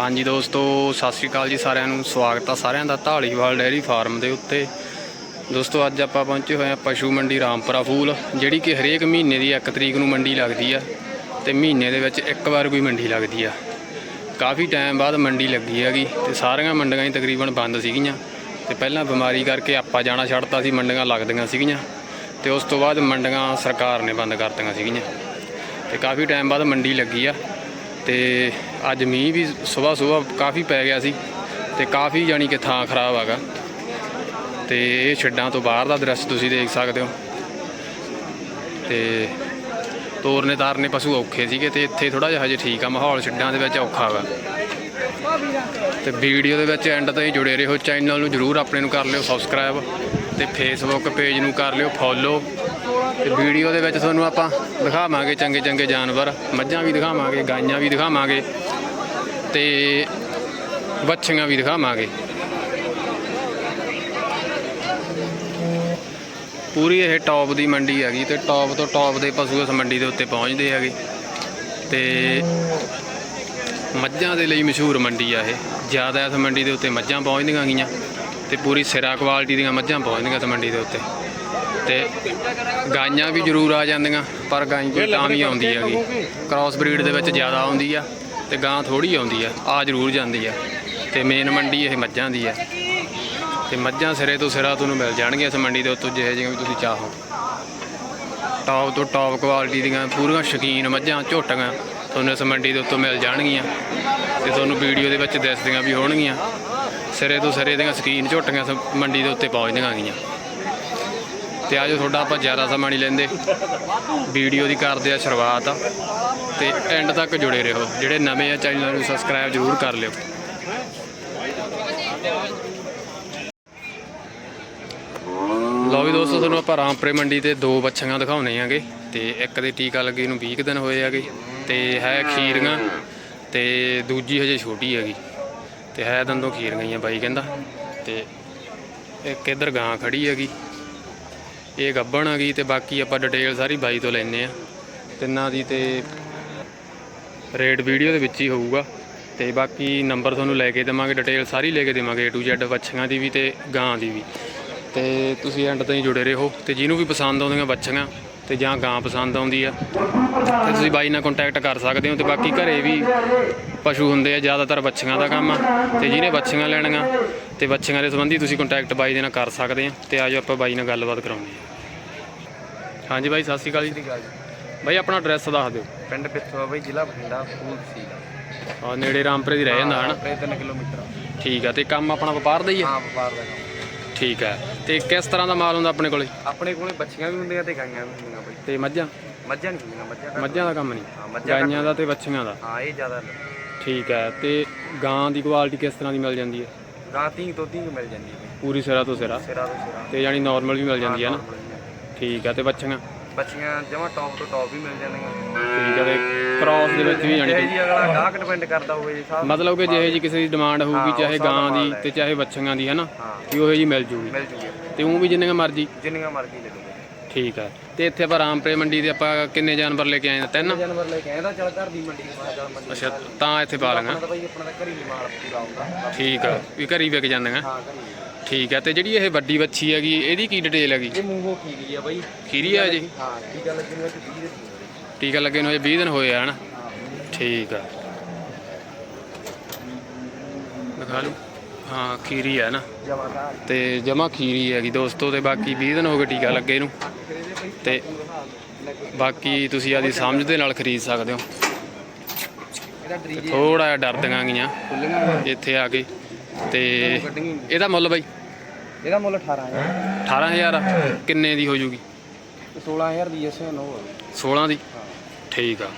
ਹਾਂਜੀ ਦੋਸਤੋ, ਸਤਿ ਸ਼੍ਰੀ ਅਕਾਲ ਜੀ ਸਾਰਿਆਂ ਨੂੰ। ਸਵਾਗਤ ਆ ਸਾਰਿਆਂ ਦਾ ਢਾਲੀਵਾਲ ਡੈਰੀ ਫਾਰਮ ਦੇ ਉੱਤੇ। ਦੋਸਤੋ, ਅੱਜ ਆਪਾਂ ਪਹੁੰਚੇ ਹੋਏ ਆ ਪਸ਼ੂ ਮੰਡੀ ਰਾਮਪੁਰਾ ਫੂਲ, ਜਿਹੜੀ ਕਿ ਹਰੇਕ ਮਹੀਨੇ ਦੀ 1 ਤਰੀਕ ਨੂੰ ਮੰਡੀ ਲੱਗਦੀ ਆ ਤੇ ਮਹੀਨੇ ਦੇ ਵਿੱਚ ਇੱਕ ਵਾਰ ਕੋਈ ਮੰਡੀ ਲੱਗਦੀ ਆ। ਕਾਫੀ ਟਾਈਮ ਬਾਅਦ ਮੰਡੀ ਲੱਗੀ ਹੈਗੀ ਤੇ ਸਾਰੀਆਂ ਮੰਡੀਆਂ ਹੀ ਤਕਰੀਬਨ ਬੰਦ ਸੀਗੀਆਂ। ਤੇ ਪਹਿਲਾਂ ਬਿਮਾਰੀ ਕਰਕੇ ਆਪਾਂ ਜਾਣਾ ਛੱਡਤਾ ਸੀ, ਮੰਡੀਆਂ ਲੱਗਦੀਆਂ ਸੀਗੀਆਂ। ਤੇ ਉਸ ਤੋਂ ਬਾਅਦ ਮੰਡੀਆਂ ਸਰਕਾਰ ਨੇ ਬੰਦ ਕਰਤੀਆਂ ਸੀਗੀਆਂ। ਤੇ ਕਾਫੀ ਟਾਈਮ ਬਾਅਦ ਮੰਡੀ ਲੱਗੀ ਆ। ਤੇ ਅੱਜ ਮੀਂਹ ਵੀ ਸਵੇਰ ਸਵੇਰ ਕਾਫੀ ਪੈ ਗਿਆ ਸੀ ਤੇ ਕਾਫੀ ਜਾਣੀ ਕਿ ਥਾਂ ਖਰਾਬ ਹੈਗਾ। ਤੇ ਇਹ ਛੱਡਾਂ ਤੋਂ ਬਾਹਰ ਦਾ ਦ੍ਰਿਸ਼ ਤੁਸੀਂ ਦੇਖ ਸਕਦੇ ਹੋ। ਤੇ ਤੋਰਨੇ ਤਾਰਨੇ ਪਸ਼ੂ ਔਖੇ ਸੀਗੇ ਤੇ ਇੱਥੇ ਥੋੜਾ ਜਿਹਾ ਹਜੇ ਠੀਕ ਆ, ਮਾਹੌਲ ਛੱਡਾਂ ਦੇ ਵਿੱਚ ਔਖਾ ਹੈਗਾ ਤੇ ਵੀਡੀਓ ਦੇ ਵਿੱਚ ਐਂਡ ਤਾਈਂ ਜੁੜੇ ਰਹੋ ਚੈਨਲ ਨੂੰ ਜਰੂਰ ਆਪਣੇ ਨੂੰ ਕਰ ਲਿਓ ਸਬਸਕ੍ਰਾਈਬ ਤੇ ਫੇਸਬੁੱਕ ਪੇਜ ਨੂੰ ਕਰ ਲਿਓ ਫੋਲੋ ਤੇ ਵੀਡੀਓ ਦੇ ਵਿੱਚ ਤੁਹਾਨੂੰ ਆਪਾਂ ਦਿਖਾਵਾਂਗੇ ਚੰਗੇ ਚੰਗੇ ਜਾਨਵਰ, ਮੱਝਾਂ ਵੀ ਦਿਖਾਵਾਂਗੇ, ਗਾਈਆਂ ਵੀ ਦਿਖਾਵਾਂਗੇ ਤੇ ਵੱਛੀਆਂ ਵੀ ਦਿਖਾਵਾਂਗੇ। ਪੂਰੀ ਇਹ ਟੌਪ ਦੀ ਮੰਡੀ ਹੈਗੀ ਤੇ ਟੌਪ ਤੋਂ ਟੌਪ ਦੇ ਪਸ਼ੂ ਇਸ ਮੰਡੀ ਦੇ ਉੱਤੇ ਪਹੁੰਚਦੇ ਹੈਗੇ। ਤੇ ਮੱਝਾਂ ਦੇ ਲਈ ਮਸ਼ਹੂਰ ਮੰਡੀ ਆ ਇਹ। ਜ਼ਿਆਦਾ ਇਸ ਮੰਡੀ ਦੇ ਉੱਤੇ ਮੱਝਾਂ ਪਹੁੰਚਦੀਆਂ ਗਈਆਂ ਤੇ ਪੂਰੀ ਸਿਰਾ ਕੁਆਲਿਟੀ ਦੀਆਂ ਮੱਝਾਂ ਪਹੁੰਚਦੀਆਂ ਇਸ ਮੰਡੀ ਦੇ ਉੱਤੇ। ਤੇ ਗਾਈਆਂ ਵੀ ਜ਼ਰੂਰ ਆ ਜਾਂਦੀਆਂ, ਪਰ ਗਾਈ ਕੋਈ ਤਾਂ ਵੀ ਆਉਂਦੀ ਹੈਗੀ ਕ੍ਰਾਸ ਬਰੀਡ ਦੇ ਵਿੱਚ ਜ਼ਿਆਦਾ ਆਉਂਦੀ ਆ ਤੇ ਗਾਂ ਥੋੜੀ ਆਉਂਦੀ ਆ ਆ ਜ਼ਰੂਰ ਜਾਂਦੀ ਆ। ਤੇ ਮੇਨ ਮੰਡੀ ਇਹ ਮੱਝਾਂ ਦੀ ਆ। ਤੇ ਮੱਝਾਂ ਸਿਰੇ ਤੋਂ ਸਿਰਾ ਤੁਹਾਨੂੰ ਮਿਲ ਜਾਣਗੀਆਂ ਇਸ ਮੰਡੀ ਦੇ ਉੱਤੋਂ ਜਿਹੇ ਜਿਹੀਆਂ ਤੁਸੀਂ ਚਾਹੋ। ਟੌਪ ਤੋਂ ਟੌਪ ਕੁਆਲਿਟੀ ਦੀਆਂ ਪੂਰੀਆਂ ਸ਼ਕੀਨ ਮੱਝਾਂ, ਝੋਟੀਆਂ ਤੁਹਾਨੂੰ ਇਸ ਮੰਡੀ ਦੇ ਉੱਤੋਂ ਮਿਲ ਜਾਣਗੀਆਂ। ਤੇ ਤੁਹਾਨੂੰ ਵੀਡੀਓ ਦੇ ਵਿੱਚ ਦਿਸਦੀਆਂ ਵੀ ਹੋਣਗੀਆਂ। ਸਿਰੇ ਤੋਂ ਸਿਰੇ ਦੀਆਂ ਸ਼ਕੀਨ ਝੋਟੀਆਂ ਇਸ ਮੰਡੀ ਦੇ ਉੱਤੇ ਪਹੁੰਚਦੀਆਂ ਗਈਆਂ ਤੇ ਆਜੋ ਤੁਹਾਡਾ ਆਪਾਂ ਜ਼ਿਆਦਾ ਸਮਾਂ ਨਹੀਂ ਲੈਂਦੇ। ਵੀਡੀਓ ਦੀ ਕਰਦੇ ਆ ਸ਼ੁਰੂਆਤ। ਤੇ ਐਂਡ ਤੱਕ ਜੁੜੇ ਰਹੋ। ਜਿਹੜੇ ਨਵੇਂ ਆ ਚੈਨਲ ਨੂੰ ਸਬਸਕ੍ਰਾਈਬ ਜ਼ਰੂਰ ਕਰ ਲਿਓ। ਲਓ ਵੀ ਦੋਸਤੋ, ਤੁਹਾਨੂੰ ਆਪਾਂ ਰਾਮਪੁਰੇ ਮੰਡੀ ਤੇ ਦੋ ਬੱਚੀਆਂ ਦਿਖਾਉਣੇ ਆਂਗੇ। ਤੇ ਇੱਕ ਦੇ ਟੀਕਾ ਲੱਗੇ ਨੂੰ 20 ਕੁ ਦਿਨ ਹੋਏ ਹੈਗੇ ਤੇ ਹੈ ਖੀਰੀਆਂ। ਤੇ ਦੂਜੀ ਹਜੇ ਛੋਟੀ ਹੈਗੀ। ਤੇ ਹੈ ਦੰਦੋਂ ਖੀਰ ਗਈਆਂ ਬਾਈ ਕਹਿੰਦਾ। ਤੇ ਇੱਕ ਇਧਰ ਗਾਂ ਖੜੀ ਹੈਗੀ। ਇਹ ਗੱਬਣ ਗਈ ਤੇ ਬਾਕੀ ਆਪਾਂ ਡਿਟੇਲ ਸਾਰੀ ਬਾਈ ਤੋਂ ਲੈਣੇ ਆ। ਤਿੰਨਾਂ ਦੀ ਤੇ ਰੇਟ ਵੀਡੀਓ ਦੇ ਵਿੱਚ ਹੀ ਹੋਊਗਾ। ਤੇ ਬਾਕੀ ਨੰਬਰ ਤੁਹਾਨੂੰ ਲੈ ਕੇ ਦੇਵਾਂਗੇ ਡਿਟੇਲ ਸਾਰੀ ਲੈ ਕੇ ਦੇਵਾਂਗੇ, A to Z ਬੱਚੀਆਂ ਦੀ ਵੀ ਤੇ ਗਾਂ ਦੀ ਵੀ। ਤੇ ਤੁਸੀਂ ਐਂਡ ਤਾਈਂ ਜੁੜੇ ਰਹੋ। ਤੇ ਜਿਹਨੂੰ ਵੀ ਪਸੰਦ ਆਉਂਦੀਆਂ ਬੱਚੀਆਂ ਤੇ ਜਾਂ ਗਾਂ ਪਸੰਦ ਆਉਂਦੀ ਆ, ਤੇ ਤੁਸੀਂ ਬਾਈ ਨਾਲ ਕੰਟੈਕਟ ਕਰ ਸਕਦੇ ਹੋ। ਤੇ ਬਾਕੀ ਘਰੇ ਵੀ ਪਸ਼ੂ ਹੁੰਦੇ ਆ, ਜ਼ਿਆਦਾਤਰ ਬੱਚੀਆਂ ਦਾ ਕੰਮ ਆ। ਤੇ ਜਿਹਨੇ ਬੱਚੀਆਂ ਲੈਣੀਆਂ ਤੇ ਬੱਚੀਆਂ ਦੇ ਸੰਬੰਧੀ ਤੁਸੀਂ ਕੰਟੈਕਟ ਬਾਈ ਦੇ ਨਾਲ ਕਰ ਸਕਦੇ ਆ। ਤੇ ਆਜੋ ਆਪਾਂ ਬਾਈ ਨਾਲ ਗੱਲਬਾਤ ਕਰਾਉਂਦੇ ਆ। ਹਾਂਜੀ ਬਾਈ ਸਤਿ ਸ਼੍ਰੀ ਅਕਾਲ ਜੀ। ਬਾਈ ਆਪਣਾ ਐਡਰੈਸ ਦੱਸ ਦਿਓ। ਪਿੰਡ ਪਿੱਥੋਂ ਬਈ ਜ਼ਿਲ੍ਹਾ ਬਠਿੰਡਾ ਫੂਲ ਸੀ। ਆ ਨੇੜੇ ਰਾਮਪੁਰੇ ਦੀ ਰਹਿ ਜਾਂਦਾ ਹਨਾ? ਆਪਣੇ 3 ਕਿਲੋਮੀਟਰ। ਠੀਕ ਆ ਤੇ ਕੰਮ ਆਪਣਾ ਵਪਾਰ ਦਾ ਹੀ ਆ? ਹਾਂ ਵਪਾਰ ਦਾ ਕੰਮ। ਠੀਕ ਆ ਤੇ ਕਿਸ ਤਰ੍ਹਾਂ ਦਾ ਮਾਲ ਹੁੰਦਾ ਆਪਣੇ ਕੋਲੇ? ਆਪਣੇ ਕੋਲੇ ਬੱਚੀਆਂ ਵੀ ਹੁੰਦੀਆਂ ਤੇ ਗਾਈਆਂ ਵੀ ਹੁੰਦੀਆਂ ਬਈ। ਤੇ ਮੱਝਾਂ? ਮੱਝਾਂ ਨਹੀਂ ਹੁੰਦੀਆਂ ਮੱਝਾਂ ਘੱਟ- ਮੱਝਾਂ ਦਾ ਕੰਮ ਹਾਂ, ਨਹੀਂ ਮੱਝਾਂ ਗਾਈਆਂ ਦਾ ਤੇ ਵੱਛੀਆਂ ਦਾ? ਹਾਂ ਇਹ ਜ਼ਿਆਦਾ ਠੀਕ ਹੈ ਤੇ ਗਾਂ ਦੀ ਕੁਆਲਿਟੀ ਕਿਸ ਤਰ੍ਹਾਂ ਦੀ ਮਿਲ ਜਾਂਦੀ ਹੈ? ਗਾਂ ਤੀ ਤੋਂ ਤੀ ਮਿਲ ਜਾਂਦੀ ਹੈ ਪੂਰੀ ਸਿਰਾ ਤੋਂ ਸਿਰਾ? ਸਿਰਾ ਤੋਂ ਸਿਰਾ। ਤੇ ਯਾਨੀ ਨਾਰਮਲ ਵੀ ਮਿਲ ਜਾਂਦੀ ਹੈ ਨਾ? ਠੀਕ ਹੈ ਤੇ ਹੈ। ਬੱਚੀਆਂ ਜਮਾ ਟੌਪ ਤੋਂ ਟੌਪ ਵੀ ਮਿਲ ਜਾਂਦੀਆਂ। ਠੀਕ ਹੈ ਤੇ ਕ੍ਰਾਸ ਦੇ ਵਿੱਚ ਵੀ ਕਿ ਜੀ ਅਗਲਾ ਗਾਹਕ ਡਿਪੈਂਡ ਕਰਦਾ ਹੋਵੇ ਜੀ ਸਾਹਿਬ ਮਤਲਬ ਕਿ ਜਿਹੇ ਜੀ ਕਿਸੇ ਦੀ ਡਿਮਾਂਡ ਹੋਊਗੀ ਚਾਹੇ ਗਾਂ ਦੀ। ਤੇ ਚਾਹੇ ਵੱਛੀਆਂ ਦੀ ਹੈ ਨਾ ਹਾਂ। ਵੀ ਉਹੇ ਜੀ ਮਿਲ ਜੂਗੀ। ਮਿਲ ਜੂਗੀ। ਤੇ ਉਹ ਵੀ ਜਿੰਨੀਆਂ ਮਰਜ਼ੀ। ਜਿੰਨੀਆਂ ਮਰਜ਼ੀ ਲੈ ਲਓ। ਠੀਕ ਹੈ ਤੇ ਇੱਥੇ ਆਪਾਂ ਰਾਮਪੁਰੇ ਮੰਡੀ ਦੇ ਆਪਾਂ ਕਿੰਨੇ ਜਾਨਵਰ ਲੈ ਕੇ ਆਏ ਤਿੰਨ? ਜਾਨਵਰ ਲੈ ਕੇ ਆਇਆ ਚੱਲ ਘਰ ਦੀ ਮੰਡੀ ਮੈਂ ਚੱਲ ਮੰਡੀ ਅੱਛਾ ਤਾਂ ਇੱਥੇ ਪਾ ਲਾਂਗਾ। ਆਪਣਾ ਤਾਂ ਬਈ ਆਪਣਾ ਤਾਂ ਘਰੀ ਮਾਲ ਪੂਰਾ ਹੁੰਦਾ। ਠੀਕ ਆ ਵੀ ਘਰੀ ਵਿਕ ਜਾਂਦੀਆਂ ਹਾਂ ਘਰੀ ਠੀਕ ਹੈ ਤੇ ਜਿਹੜੀ ਇਹ ਵੱਡੀ ਵੱਛੀ ਹੈਗੀ ਇਹਦੀ ਕੀ ਡਿਟੇਲ ਹੈਗੀ? ਇਹ ਮੂੰਹੋਂ ਖੀਰੀ ਆ ਬਈ। ਖੀਰੀ ਆ ਜੀ ਹਾਂ ਕੀ ਗੱਲ ਕਿਵੇਂ ਕਿ 20 ਦੇ ਟੀਕਾ ਲੱਗੇ ਨੂੰ ਅਜੇ 20 ਦਿਨ ਹੋਏ ਆ ਹਨਾ? ਠੀਕ ਆ। ਦਿਖਾ ਲਓ। ਹਾਂ ਖੀਰੀ ਹੈ ਨਾ ਤੇ ਜਮਾ ਖੀਰੀ ਹੈਗੀ ਦੋਸਤੋ ਤੇ ਬਾਕੀ 20 ਦਿਨ ਹੋ ਗਏ ਟੀਕਾ ਲੱਗੇ ਨੂੰ। ਤੇ ਬਾਕੀ ਤੁਸੀਂ ਆਦੀ ਸਮਝ ਦੇ ਨਾਲ ਖਰੀਦ ਸਕਦੇ ਹੋ। ਡਰੀ ਥੋੜਾ ਜਿਹਾ ਡਰਦੀਆਂ ਗਈਆਂ ਖੁੱਲੀਆਂ ਇੱਥੇ ਆ ਕੇ। ਤੇ ਇਹਦਾ ਮੁੱਲ ਬਾਈ? ਇਹਦਾ ਮੁੱਲ 18000 18000 ਕਿੰਨੇ ਦੀ ਹੋ ਜੂਗੀ? 16000 ਦੀ ਐਸੇ ਨੋ 16 ਦੀ? ਠੀਕ ਆ।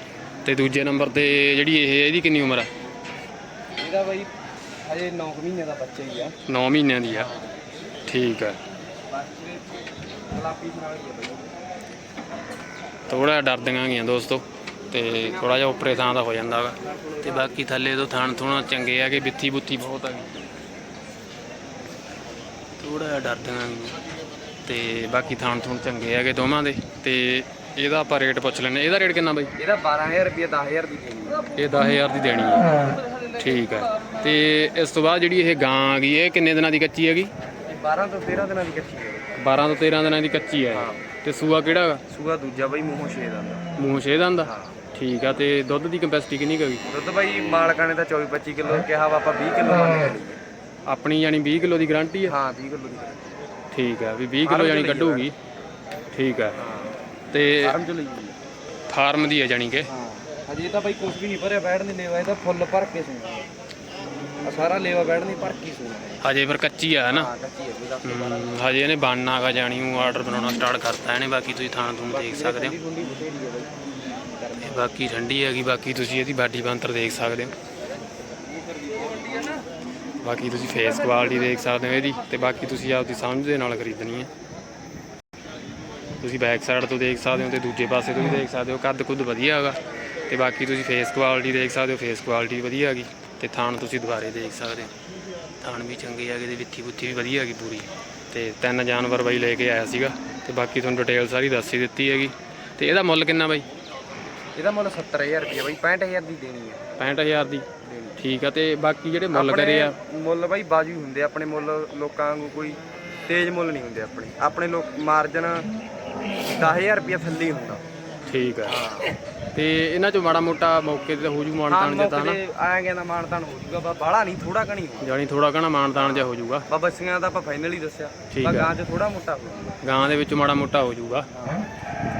ਤੇ ਦੂਜੇ ਨੰਬਰ ਤੇ ਜਿਹੜੀ ਇਹ ਇਹਦੀ ਕਿੰਨੀ ਉਮਰ ਆ? ਇਹਦਾ ਬਈ ਹਜੇ 9 ਮਹੀਨੇ ਦਾ ਬੱਚਾ ਹੀ ਆ। 9 ਮਹੀਨਿਆਂ ਦੀ ਆ। ਠੀਕ ਆ। ਬਾਕੀ ਗੁਲਾਬੀ ਨਾਲ ਹੀ ਆ ਬਈ। ਥੋੜਾ ਡਰਦੀਆਂ ਗਈਆਂ ਦੋਸਤੋ। ਤੇ ਥੋੜਾ ਜਿਹਾ ਉੱਪਰੇ ਥਾਂ ਦਾ ਹੋ ਜਾਂਦਾ ਵਾ ਤੇ ਬਾਕੀ ਥੱਲੇ ਤੋਂ ਥਾਣ ਥੋੜਾ ਚੰਗੇ ਆ ਕਿ ਬਿੱਥੀ ਬੁੱਥੀ ਬਹੁਤ ਆ। ਗਈ ਥੋੜਾ ਜਿਹਾ ਡਰਦੀਆਂ ਗਈਆਂ ਤੇ ਬਾਕੀ ਥਾਣ ਥੂਣ ਚੰਗੇ ਹੈਗੇ ਦੋਵਾਂ ਦੇ ਤੇ ਇਹਦਾ ਆਪਾਂ ਰੇਟ ਪੁੱਛ ਲੈਨੇ ਇਹਦਾ ਰੇਟ ਕਿੰਨਾ ਬਾਈ? ਇਹਦਾ 12000 ਰੁਪਏ 10000 ਦੀ ਦੇਣੀ ਹੈ। ਇਹ 10000 ਦੀ ਦੇਣੀ ਹੈ। ਠੀਕ ਹੈ। ਤੇ ਇਸ ਤੋਂ ਬਾਅਦ ਜਿਹੜੀ ਇਹ ਗਾਂ ਆ ਗਈ ਇਹ ਕਿੰਨੇ ਦਿਨਾਂ ਦੀ ਕੱਚੀ ਹੈਗੀ? ਇਹ 12 ਤੋਂ 13 ਦਿਨਾਂ ਦੀ ਕੱਚੀ ਹੈ। 12 ਤੋਂ 13 ਦਿਨਾਂ ਦੀ ਕੱਚੀ ਹੈ। ਤੇ ਸੂਆ ਕਿਹੜਾ ਹੈਗਾ? ਸੂਆ ਦੂਜਾ ਬਾਈ ਮੂੰਹੋਂ 6 ਦਾ ਮੂੰਹ ਛੇ ਦੰਦ ਦਾ ਹਾਂ। ਠੀਕ ਆ ਤੇ ਦੁੱਧ ਦੀ ਕੈਪੈਸਿਟੀ ਕਿੰਨੀ ਹੈਗੀ? ਦੁੱਧ ਬਾਈ ਮਾਲਕਾਂ ਨੇ ਤਾਂ 24 25 ਕਿਲੋ ਕਿਹਾ ਵਾ ਆਪਾਂ 20 ਕਿਲੋ ਮੰਨ ਕੇ ਆਪਣੀ ਯਾਨੀ 20 ਕਿਲੋ ਦੀ ਗਾਰੰਟੀ ਹੈ ਹਾਂ 20 ਕਿਲੋ ਦੀ। ਠੀਕ ਹੈ ਵੀ 20 ਕਿਲੋ ਯਾਨੀ ਕੱਢੂਗੀ। ਠੀਕ ਹੈ। ਤੇ ਫਾਰਮ ਚ ਲਈ ਹੋਈ ਹੈ। ਫਾਰਮ ਦੀ ਹੈ ਜਾਨੀ ਕਿ। ਹਾਂ। ਹਜੇ ਤਾਂ ਬਾਈ ਕੁਝ ਵੀ ਨਹੀਂ ਭਰਿਆ ਬੈਠ ਨਹੀਂ ਲੇਵਾ ਇਹਦਾ ਫੁੱਲ ਭਰ ਕੇ ਸੂਣਾ। ਆ ਸਾਰਾ ਲੇਵਾ ਬੈਠ ਨਹੀਂ ਭਰ ਕੇ ਸੂਣਾ। ਹਜੇ ਫਿਰ ਕੱਚੀ ਆ ਨਾ ਹਾਂ ਕੱਚੀ ਹੈ ਕੋਈ 10 ਹਮ, ਹਜੇ ਇਹਨੇ ਬਣਨਾ ਹੈਗਾ ਜਾਣੀ ਉਹ ਆਰਡਰ ਬਣਾਉਣਾ ਸਟਾਰਟ ਕਰਤਾ ਇਹਨੇ ਬਾਕੀ ਤੁਸੀਂ ਥਾਂ ਤੁਹਾਨੂੰ ਦੇਖ ਸਕਦੇ ਹੋ। ਗੁੰਡੀ ਬਥੇਰੀ ਹੈ ਬਾਈ। ਇਹ ਬਾਕੀ ਠੰਡੀ ਹੈਗੀ ਬਾਕੀ ਤੁਸੀਂ ਇਹਦੀ ਬਾਡੀ ਬੰਤਰ ਦੇਖ ਸਕਦੇ ਹੋ। ਬਾਕੀ ਤੁਸੀਂ ਫੇਸ ਕੁਆਲਿਟੀ ਦੇਖ ਸਕਦੇ ਹੋ ਇਹਦੀ ਤੇ ਬਾਕੀ ਤੁਸੀਂ ਆਪਦੀ ਸਮਝ ਦੇ ਨਾਲ ਖਰੀਦਣੀ ਹੈ। ਤੁਸੀਂ ਬੈਕ ਸਾਈਡ ਤੋਂ ਦੇਖ ਸਕਦੇ ਹੋ ਤੇ ਦੂਜੇ ਪਾਸੇ ਤੋਂ ਵੀ ਦੇਖ ਸਕਦੇ ਹੋ ਕੱਦ ਕੁੱਦ ਵਧੀਆ ਹੈਗਾ। ਤੇ ਬਾਕੀ ਤੁਸੀਂ ਫੇਸ ਕੁਆਲਿਟੀ ਦੇਖ ਸਕਦੇ ਹੋ ਫੇਸ ਕੁਆਲਿਟੀ ਵਧੀਆ ਹੈਗੀ। ਤੇ ਥਾਣ ਤੁਸੀਂ ਦੁਬਾਰੇ ਦੇਖ ਸਕਦੇ ਹੋ। ਥਾਣ ਵੀ ਚੰਗੇ ਹੈਗੇ ਤੇ ਵਿੱਥੀ ਬੁੱਥੀ ਵੀ ਵਧੀਆ ਹੈਗੀ ਪੂਰੀ। ਤੇ ਤਿੰਨ ਜਾਨਵਰ ਬਾਈ ਲੈ ਕੇ ਆਇਆ ਸੀਗਾ ਤੇ ਬਾਕੀ ਤੁਹਾਨੂੰ ਡਿਟੇਲ ਸਾਰੀ ਦੱਸ ਹੀ ਦਿੱਤੀ ਹੈਗੀ। ਤੇ ਇਹਦਾ ਮੁੱਲ ਕਿੰਨਾ ਬਾਈ? ਇਹਦਾ ਮੁੱਲ 70000 ਰੁਪਏ ਬਾਈ 65000 ਦੀ ਦੇਣੀ ਹੈ। 65000 ਦੀ। ਠੀਕ ਆ ਤੇ ਬਾਕੀ ਜਿਹੜੇ ਮੁੱਲ ਕਰੇ ਆ? ਮੁੱਲ ਬਾਈ ਬਾਜੂ ਹੁੰਦੇ ਆ, ਆਪਣੇ ਮੁੱਲ ਲੋਕਾਂ ਵਾਂਗੂ ਕੋਈ ਤੇਜ਼ ਮੁੱਲ ਨਹੀਂ ਹੁੰਦੇ ਆਪਣੇ। ਆਪਣੇ ਲੋਕ ਮਾਰਜਨ 10000 ਰੁਪਏ ਥੱਲੇ ਹੀ ਹੁੰਦਾ। ਠੀਕ ਆ। ਤੇ ਇਹਨਾਂ ਚੋਂ ਮਾੜਾ ਮੋਟਾ ਮੌਕੇ ਤੇ ਹੋ ਜੂ ਮਾਨਤਾਨ ਜੇ ਤਾਂ ਨਾ ਆਇਆ ਗਿਆ ਦਾ ਮਾਨਤਾਨ ਹੋ ਜੂਗਾ ਬਾ ਬਾਹਲਾ ਨਹੀਂ ਥੋੜਾ ਕਣੀ ਹੋ ਜਾਣੀ ਥੋੜਾ ਘਣਾ ਮਾਨਤਾਨ ਜਿਹਾ ਹੋ ਜੂਗਾ। ਬਾ ਬੱਸੀਆਂ ਦਾ ਆਪਾਂ ਫਾਈਨਲ ਹੀ ਦੱਸਿਆ ਬਾ। ਗਾਂ ਚ ਥੋੜਾ ਮੋਟਾ ਹੋ ਜੂਗਾ। ਗਾਂ ਦੇ ਵਿੱਚ ਮਾੜਾ ਮੋਟਾ ਹੋ ਜੂਗਾ।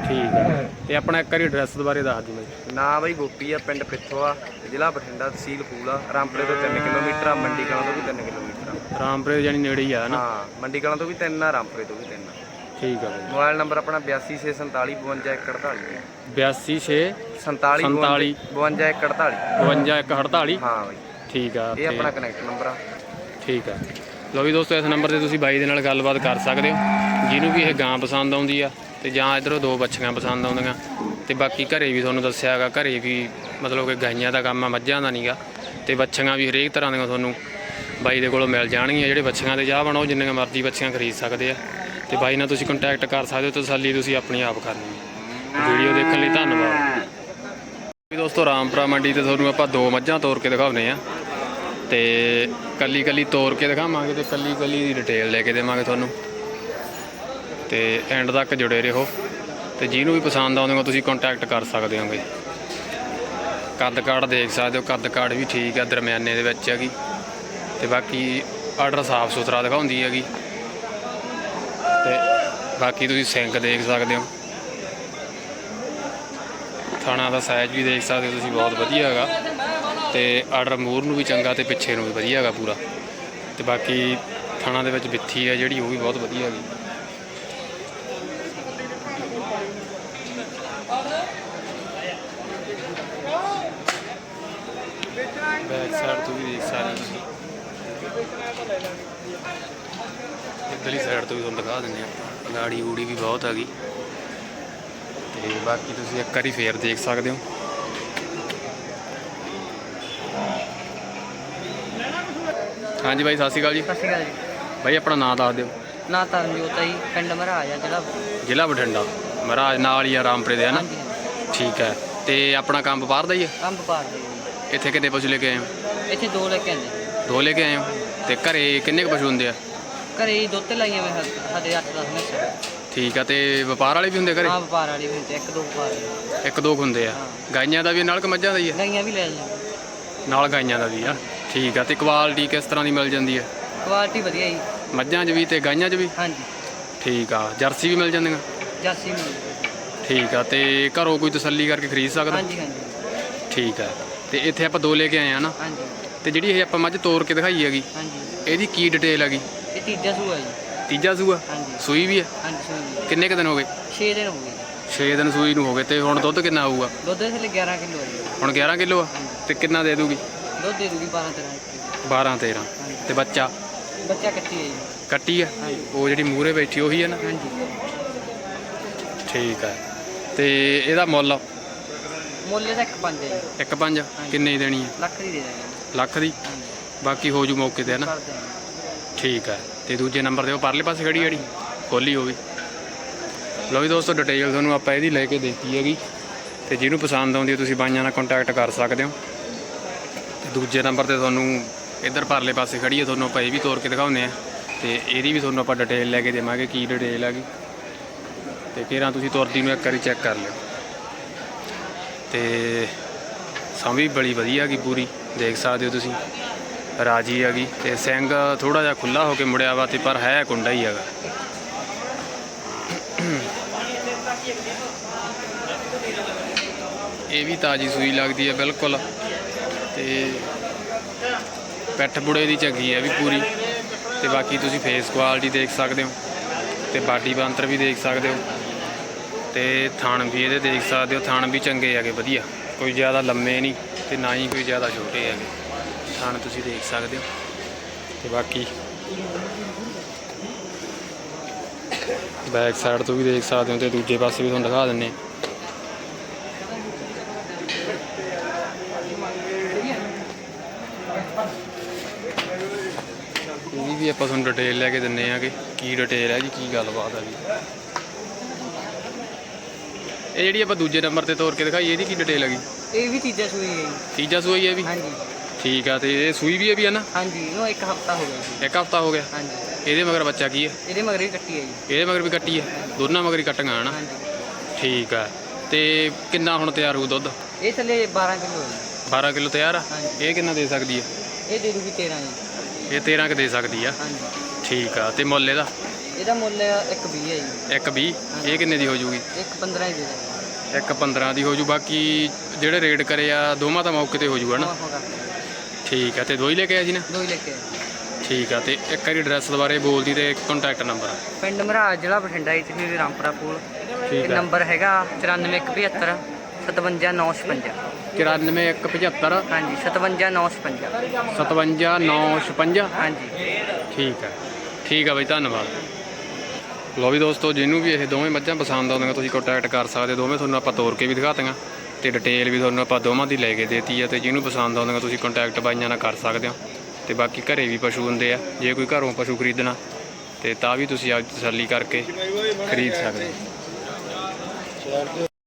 ਠੀਕ ਆ। ਤੇ ਆਪਣਾ ਇੱਕ ਵਾਰੀ ਐਡਰੈਸ ਬਾਰੇ ਦੱਸ ਦਿਓ ਬਾਈ ਨਾ ਬਾਈ ਗੋਪੀ ਆ ਪਿੰਡ ਪਿੱਥੋਂ ਆ ਜ਼ਿਲ੍ਹਾ ਬਠਿੰਡਾ ਤਹਿਸੀਲ ਫੂਲਾ ਰਾਮਪੁਰੇ ਤੋਂ 3 ਕਿਲੋਮੀਟਰ ਆ ਮੰਡੀ ਕਲਾਂ ਤੋਂ ਵੀ 3 ਕਿਲੋਮੀਟਰ ਆ। ਰਾਮਪੁਰੇ ਜਾਨੀ ਨੇੜੇ ਹੀ ਆ ਨਾ ਹਾਂ ਮੰਡੀ ਕਲਾਂ ਤੋਂ ਵੀ 3 ਆ ਰਾਮਪੁਰੇ ਤੋਂ ਵੀ 3 ਆ ਠੀਕ ਆ ਬਾਈ। ਮੋਬਾਈਲ ਨੰਬਰ ਆਪਣਾ 8247 52 82 6 47 47 52 48 52 148 ਹਾਂ ਬਾਈ। ਠੀਕ ਆ ਇਹ ਆਪਣਾ ਕਨੈਕਟ ਨੰਬਰ ਆ। ਠੀਕ ਆ। ਲਓ ਵੀ ਦੋਸਤੋ ਇਸ ਨੰਬਰ ਤੇ ਤੁਸੀਂ ਬਾਈ ਦੇ ਨਾਲ ਗੱਲਬਾਤ ਕਰ ਸਕਦੇ ਹੋ। ਜਿਹਨੂੰ ਵੀ ਇਹ ਗਾਂ ਪਸੰਦ ਆਉਂਦੀ ਆ ਤੇ ਜਾਂ ਇਧਰੋਂ ਦੋ ਬੱਚੀਆਂ ਪਸੰਦ ਆਉਂਦੀਆਂ। ਤੇ ਬਾਕੀ ਘਰੇ ਵੀ ਤੁਹਾਨੂੰ ਦੱਸਿਆ ਹੈਗਾ ਘਰੇ ਵੀ ਮਤਲਬ ਕਿ ਗਾਈਆਂ ਦਾ ਕੰਮ ਆ ਮੱਝਾਂ ਦਾ ਨਹੀਂਗਾ ਤੇ ਬੱਚੀਆਂ ਵੀ ਹਰੇਕ ਤਰ੍ਹਾਂ ਦੀਆਂ ਤੁਹਾਨੂੰ ਬਾਈ ਦੇ ਕੋਲੋਂ ਮਿਲ ਜਾਣਗੀਆਂ। ਜਿਹੜੇ ਬੱਚੀਆਂ ਦੇ ਚਾਹ ਬਣਾਓ ਜਿੰਨੀਆਂ ਮਰਜ਼ੀ ਬੱਚੀਆਂ ਖਰੀਦ ਸਕਦੇ ਆ। ਤੇ ਬਾਈ ਨਾਲ ਤੁਸੀਂ ਕੰਟੈਕਟ ਕਰ ਸਕਦੇ ਹੋ ਤਸੱਲੀ ਤੁਸੀਂ ਆਪਣੀ ਆਪ ਕਰਨੀ ਹੈ। ਵੀਡੀਓ ਦੇਖਣ ਲਈ ਧੰਨਵਾਦ। ਵੀ ਦੋਸਤੋ, ਰਾਮਪੁਰਾ ਮੰਡੀ ਤੇ ਤੁਹਾਨੂੰ ਆਪਾਂ ਦੋ ਮੱਝਾਂ ਤੋਰ ਕੇ ਦਿਖਾਉਨੇ ਆ। ਤੇ ਕੱਲੀ ਕੱਲੀ ਤੋਰ ਕੇ ਦਿਖਾਵਾਂਗੇ ਤੇ ਕੱਲੀ ਕੱਲੀ ਦੀ ਡਿਟੇਲ ਲੈ ਕੇ ਦੇਵਾਂਗੇ ਤੁਹਾਨੂੰ। ਤੇ ਐਂਡ ਤੱਕ ਜੁੜੇ ਰਹੋ। ਤੇ ਜਿਹਨੂੰ ਵੀ ਪਸੰਦ ਆਉਂਦੇ ਤੁਸੀਂ ਕੰਟੈਕਟ ਕਰ ਸਕਦੇ ਹੋਗੇ। ਕੱਦ ਕਾਠ ਦੇਖ ਸਕਦੇ ਹੋ, ਕੱਦ ਕਾਠ ਵੀ ਠੀਕ ਆ, ਦਰਮਿਆਨੇ ਦੇ ਵਿੱਚ ਹੈਗੀ। ਤੇ ਬਾਕੀ ਆਰਡਰ ਸਾਫ਼ ਸੁਥਰਾ ਦਿਖਾਉਂਦੀ ਹੈਗੀ। ਬਾਕੀ ਤੁਸੀਂ ਸਿੰਕ ਦੇਖ ਸਕਦੇ ਹੋ। ਥਾਣਾ ਦਾ ਸਾਈਜ਼ ਵੀ ਦੇਖ ਸਕਦੇ ਹੋ ਤੁਸੀਂ, ਬਹੁਤ ਵਧੀਆ ਹੈਗਾ। ਤੇ ਆਰਡਰ ਮੂਰ ਨੂੰ ਵੀ ਚੰਗਾ ਤੇ ਪਿੱਛੇ ਨੂੰ ਵੀ ਵਧੀਆ ਹੈਗਾ ਪੂਰਾ। ਤੇ ਬਾਕੀ ਥਾਣਾ ਦੇ ਵਿੱਚ ਬਿੱਥੀ ਹੈ ਜਿਹੜੀ, ਉਹ ਵੀ ਬਹੁਤ ਵਧੀਆ ਹੈਗੀ। ਬੈਕ ਸਾਈਡ ਤੋਂ ਵੀ ਦੇਖ ਸਕਦੇ ਹੋ ਤੁਸੀਂ। ਇੱਧਰਲੀ ਸਾਈਡ ਤੋਂ ਵੀ ਤੁਹਾਨੂੰ ਦਿਖਾ ਦਿੰਦੇ ਆਪਾਂ ਗਾੜੀ ਊੜੀ ਵੀ ਬਹੁਤ ਹੈਗੀ। ਤੇ ਬਾਕੀ ਤੁਸੀਂ ਇੱਕ ਵਾਰੀ ਫੇਰ ਦੇਖ ਸਕਦੇ ਹੋ। ਹਾਂਜੀ ਬਾਈ ਸਤਿ ਸ਼੍ਰੀ ਅਕਾਲ ਜੀ। ਸਤਿ ਸ਼੍ਰੀ ਅਕਾਲ ਜੀ। ਬਾਈ ਆਪਣਾ ਨਾਮ ਦੱਸ ਦਿਓ। ਨਾ ਤਰਨਜੋਤ ਆ ਜੀ ਪਿੰਡ ਮਹਾਰਾਜ ਆ ਜਿਹੜਾ ਜ਼ਿਲ੍ਹਾ ਬਠਿੰਡਾ। ਮਹਾਰਾਜ ਨਾਲ ਹੀ ਆ ਰਾਮਪੁਰੇ ਦੇ ਹੈ ਨਾ? ਹਾਂਜੀ ਹਾਂਜੀ। ਠੀਕ ਹੈ। ਤੇ ਆਪਣਾ ਕੰਮ ਬਾਹਰ ਦਾ ਹੀ ਹੈ? ਅੰਬ ਪਾਰ ਦੇ ਜੀ। ਇੱਥੇ ਕਿੰਨੇ ਪਸ਼ੂ ਲੈ ਕੇ ਆਏ ਹੋ? ਇੱਥੇ ਦੋ ਲੈ ਕੇ ਆਂਦੇ ਦੋ ਲੈ ਕੇ ਆਏ ਹੋ? ਤੇ ਘਰੇ ਕਿੰਨੇ ਕੁ ਪਸ਼ੂ ਹੁੰਦੇ ਆ? ਘਰੇ ਹੀ ਦੁੱਧ ਤੇ ਲਾਈਆਂ ਸਾਡੇ 8-10 ਮੈਸਾਂ ਠੀਕ ਆ ਤੇ ਵਪਾਰ ਵਾਲੇ ਵੀ ਹੁੰਦੇ ਘਰੇ? ਹਾਂ ਵਪਾਰ ਵਾਲੀ ਵੀ ਹੁੰਦੀ ਇੱਕ ਦੋ ਵਪਾਰ ਵਾਲੀ। ਇੱਕ ਦੋ ਕੁ ਹੁੰਦੇ ਆ। ਗਾਈਆਂ ਦਾ ਵੀ ਨਾਲ ਕਿ ਮੱਝਾਂ ਦਾ ਹੀ ਆ? ਗਾਈਆਂ ਵੀ ਲੈ ਜਾਂਦੇ ਨਾਲ ਗਾਈਆਂ ਦਾ ਵੀ ਆ। ਠੀਕ ਆ ਤੇ ਕੁਆਲਿਟੀ ਕਿਸ ਤਰ੍ਹਾਂ ਦੀ ਮਿਲ ਜਾਂਦੀ ਹੈ ਕੁਆਲਿਟੀ ਵਧੀਆ ਜੀ। ਮੱਝਾਂ 'ਚ ਵੀ ਤੇ ਗਾਈਆਂ 'ਚ ਵੀ? ਹਾਂਜੀ। ਠੀਕ ਆ ਜਰਸੀ ਵੀ ਮਿਲ ਜਾਂਦੀਆਂ? ਜਰਸੀ ਮਿਲ ਠੀਕ ਆ ਤੇ ਘਰੋਂ ਕੋਈ ਤਸੱਲੀ ਕਰਕੇ ਖਰੀਦ ਸਕਦਾ? ਹਾਂਜੀ ਹਾਂਜੀ। ਠੀਕ ਆ ਤੇ ਇੱਥੇ ਆਪਾਂ ਦੋ ਲੈ ਕੇ ਆਏ ਆ ਨਾ? ਹਾਂਜੀ। ਤੇ ਜਿਹੜੀ ਇਹ ਆਪਾਂ ਮੱਝ ਤੋੜ ਕੇ ਦਿਖਾਈ ਹੈਗੀ ਹਾਂਜੀ। ਇਹਦੀ ਕੀ ਡਿਟੇਲ ਹੈਗੀ? ਇਹ ਤੀਜਾ ਸੂਆ ਜੀ। ਤੀਜਾ ਸੂਆ? ਹਾਂਜੀ। ਸੂਈ ਵੀ ਹੈ? ਹਾਂਜੀ ਸੂਈ ਕਿੰਨੇ ਕੁ ਦਿਨ ਹੋ ਗਏ? 6 ਦਿਨ ਹੋ ਗਏ 6 ਦਿਨ ਸੂਈ ਨੂੰ ਹੋ ਗਏ ਤੇ ਹੁਣ ਦੁੱਧ ਕਿੰਨਾ ਆਊਗਾ? ਦੁੱਧ ਦੇ ਥੱਲੇ 11 ਕਿਲੋ ਆ ਜੀ। ਹੁਣ 11 ਕਿਲੋ ਆ? ਤੇ ਕਿੰਨਾ ਦੇ ਦੂਗੀ? ਦੁੱਧ ਦੇ ਦੂਗੀ 12 13 12 13 ਤੇ ਬੱਚਾ? ਬੱਚਾ ਕੱਟੀ ਹੈ ਜੀ। ਕੱਟੀ ਆ? ਉਹ ਜਿਹੜੀ ਮੂਰੇ ਬੈਠੀ ਉਹੀ ਹੈ ਨਾ? ਹਾਂਜੀ। ਠੀਕ ਹੈ ਤੇ ਇਹਦਾ ਮੁੱਲ? ਮੁੱਲ ਇਹਦਾ ਇੱਕ ਪੰਜ ਹੈ ਜੀ। ਇੱਕ ਪੰਜ? ਕਿੰਨੇ ਦੀ ਦੇਣੀ ਹੈ? ਲੱਖ ਦੀ ਦੇ ਦਾਂਗੇ ਲੱਖ ਦੀ? ਬਾਕੀ ਹੋ ਜੂ ਮੌਕੇ ਤੇ ਹੈ ਨਾ? ਠੀਕ ਹੈ ਤੇ ਦੂਜੇ ਨੰਬਰ ਤੇ ਉਹ ਪਰਲੇ ਪਾਸੇ ਖੜੀ ਜਿਹੜੀ, ਖੋਲੀ ਉਹ ਵੀ। ਲਓ ਵੀ ਦੋਸਤੋ ਡਿਟੇਲ ਤੁਹਾਨੂੰ ਆਪਾਂ ਇਹਦੀ ਲੈ ਕੇ ਦੇਤੀ ਹੈਗੀ। ਤੇ ਜਿਹਨੂੰ ਪਸੰਦ ਆਉਂਦੀ ਹੈ, ਤੁਸੀਂ ਬਾਈਆਂ ਨਾਲ ਕੰਟੈਕਟ ਕਰ ਸਕਦੇ ਹੋ। ਤੇ ਦੂਜੇ ਨੰਬਰ ਤੇ ਤੁਹਾਨੂੰ ਇੱਧਰ ਪਰਲੇ ਪਾਸੇ ਖੜੀ ਹੈ ਤੁਹਾਨੂੰ ਆਪਾਂ ਇਹ ਵੀ ਤੋਰ ਕੇ ਦਿਖਾਉਂਦੇ ਆ ਤੇ ਇਹਦੀ ਵੀ ਤੁਹਾਨੂੰ ਆਪਾਂ ਡਿਟੇਲ ਲੈ ਕੇ ਦੇਵਾਂਗੇ, ਕੀ ਡਿਟੇਲ ਹੈਗੀ। ਤੇ ਕਿਹੜਾ ਤੁਸੀਂ ਤੁਰਦੀ ਨੂੰ ਇੱਕ ਵਾਰੀ ਚੈੱਕ ਕਰ ਲਿਓ। ਤੇ ਸਾਂ ਵੀ ਬੜੀ ਵਧੀਆ ਹੈਗੀ ਪੂਰੀ, ਦੇਖ ਸਕਦੇ ਹੋ ਤੁਸੀਂ। ਰਾਜੀ ਹੈਗੀ ਤੇ ਸਿੰਘ ਥੋੜਾ ਜਿਹਾ ਖੁੱਲਾ ਹੋ ਕੇ ਮੁੜਿਆ ਵਾ ਤੇ ਪਰ ਹੈ ਕੁੰਡਾ ਹੀ ਹੈਗਾ। ਇਹ ਵੀ ਤਾਜੀ ਸੂਈ ਲੱਗਦੀ ਹੈ ਬਿਲਕੁਲ ਤੇ ਪੈਠ ਬੁੜੇ ਦੀ ਚੰਗੀ ਹੈ ਵੀ ਪੂਰੀ ਤੇ ਬਾਕੀ ਤੁਸੀਂ ਫੇਸ ਕੁਆਲਿਟੀ ਦੇਖ ਸਕਦੇ ਹੋ ਤੇ ਬਾਡੀ ਬੰਤਰ ਵੀ ਦੇਖ ਸਕਦੇ ਹੋ ਤੇ ਥਣ ਵੀ ਇਹਦੇ ਦੇਖ ਸਕਦੇ ਹੋ, ਥਣ ਵੀ ਚੰਗੇ ਹੈਗੇ, ਵਧੀਆ। ਕੋਈ ਜ਼ਿਆਦਾ ਲੰਮੇ ਨਹੀਂ ਤੇ ਨਾ ਹੀ ਕੋਈ ਜ਼ਿਆਦਾ ਛੋਟੇ ਹੈਗੇ। ਥਣ ਤੁਸੀਂ ਦੇਖ ਸਕਦੇ ਹੋ। ਤੇ ਬਾਕੀ ਬੈਕ ਸਾਈਡ ਤੋਂ ਵੀ ਦੇਖ ਸਕਦੇ ਹੋ ਤੇ ਦੂਜੇ ਪਾਸੇ ਵੀ ਤੁਹਾਨੂੰ ਦਿਖਾ ਦਿੰਨੇ ਹਾਂ। ਇਹਦੀ ਵੀ ਆਪਾਂ ਤੁਹਾਨੂੰ ਡਿਟੇਲ ਲੈ ਕੇ ਦਿੰਨੇ ਆ ਕਿ ਕੀ ਡਿਟੇਲ ਹੈ ਜੀ ਕੀ ਗੱਲਬਾਤ ਹੈ ਜੀ। ਇਹ ਜਿਹੜੀ ਆਪਾਂ ਦੂਜੇ ਨੰਬਰ ਤੇ ਤੋਰ ਕੇ ਦਿਖਾਈ ਇਹਦੀ ਕੀ ਡਿਟੇਲ ਹੈਗੀ? ਇਹ ਵੀ ਤੀਜਾ ਸੂਈ ਹੈ ਜੀ। ਤੀਜਾ ਸੂਈ ਹੈ ਵੀ? ਹਾਂਜੀ। ਠੀਕ ਆ ਤੇ ਇਹ ਸੂਈ ਵੀ ਹੈ ਵੀ ਹੈ ਨਾ? ਹਾਂਜੀ ਇਹਨੂੰ ਇੱਕ ਹਫਤਾ ਹੋ ਗਿਆ ਜੀ। ਇੱਕ ਹਫਤਾ ਹੋ ਗਿਆ? ਹਾਂਜੀ। ਇਹਦੇ ਮਗਰ ਬੱਚਾ ਕੀ ਹੈ ਇਹਦੇ ਮਗਰ ਵੀ ਕੱਟੀ ਹੈ ਜੀ। ਇਹਦੇ ਮਗਰ ਵੀ ਕੱਟੀ ਹੈ? ਦੋਨਾਂ ਮਗਰ ਹੀ ਕੱਟੀਆਂ ਹਨਾ? ਹਾਂਜੀ। ਠੀਕ ਆ। ਤੇ ਕਿੰਨਾ ਹੁਣ ਤਿਆਰ ਹੋਊ ਦੁੱਧ? ਇਹ ਥੱਲੇ 12 ਕਿਲੋ ਹੈ ਜੀ। 12 ਕਿਲੋ ਤਿਆਰ ਆ? ਹਾਂਜੀ। ਇਹ ਕਿੰਨਾ ਦੇ ਸਕਦੀ ਹੈ ਇਹ ਦੇ ਦੂਗੀ 13 ਜੀ। ਇਹ 13 ਕ ਦੇ ਸਕਦੀ ਆ? ਹਾਂਜੀ। ਠੀਕ ਆ ਤੇ ਮੁੱਲ ਇਹਦਾ? ਇਹਦਾ ਮੁੱਲ ਇੱਕ 20 ਹੈ ਜੀ। ਇੱਕ 20 ਇਹ ਕਿੰਨੇ ਦੀ ਹੋ ਜੂਗੀ? ਇੱਕ 15 ਹੀ ਦੇ ਦੇ ਇੱਕ 15 ਦੀ ਹੋ ਜੂ ਬਾਕੀ ਜਿਹੜੇ ਰੇਟ ਕਰੇ ਆ ਦੋਵਾਂ ਤਾਂ ਮੌਕੇ ਤੇ ਹੋ ਜੂਗਾ ਨਾ ਹੋ ਠੀਕ ਆ ਤੇ ਦੋ ਹੀ ਲੈ ਕੇ ਆਇਆ ਜੀ ਨਾ? ਦੋ ਹੀ ਲੈ ਕੇ ਆਏ। ਠੀਕ ਆ ਤੇ ਇੱਕ ਵਾਰੀ ਐਡਰੈਸ ਦੁਬਾਰੇ ਬੋਲਦੀ ਤੇ ਕੰਟੈਕਟ ਨੰਬਰ ਪਿੰਡ ਮਹਾਰਾਜ ਜ਼ਿਲ੍ਹਾ ਬਠਿੰਡਾ ਵਿੱਚ ਵੀ ਰਾਮਪੁਰਾ ਪੂਲ ਠੀਕ ਆ। ਨੰਬਰ ਹੈਗਾ 94175 57956 94175 ਹਾਂਜੀ 57956 57956 ਹਾਂਜੀ। ਠੀਕ ਆ। ਠੀਕ ਆ ਬਈ ਧੰਨਵਾਦ। ਲੋ ਵੀ ਦੋਸਤੋ ਜਿਹਨੂੰ ਵੀ ਇਹ ਦੋਵੇਂ ਮੱਝਾਂ ਪਸੰਦ ਆਉਂਦੀਆਂ ਤੁਸੀਂ ਕੰਟੈਕਟ ਕਰ ਸਕਦੇ ਦੋਵੇਂ ਤੁਹਾਨੂੰ ਆਪਾਂ ਤੋਰ ਕੇ ਵੀ ਦਿਖਾਤੀਆਂ ਤੇ ਡਿਟੇਲ ਵੀ ਤੁਹਾਨੂੰ ਆਪਾਂ ਦੋਵਾਂ ਦੀ ਲੈ ਕੇ ਦੇਤੀ ਆ ਤੇ ਜਿਹਨੂੰ ਪਸੰਦ ਆਉਂਦੀਆਂ ਤੁਸੀਂ ਕੰਟੈਕਟ ਬਾਈਆਂ ਨਾਲ ਕਰ ਸਕਦੇ ਹੋ। ਤੇ ਬਾਕੀ ਘਰੇ ਵੀ ਪਸ਼ੂ ਹੁੰਦੇ ਆ, ਜੇ ਕੋਈ ਘਰੋਂ ਪਸ਼ੂ ਖਰੀਦਣਾ, ਤੇ ਤਾਂ ਵੀ ਤੁਸੀਂ ਅੱਜ ਤਸੱਲੀ ਕਰਕੇ ਖਰੀਦ ਸਕਦੇ ਹੋ।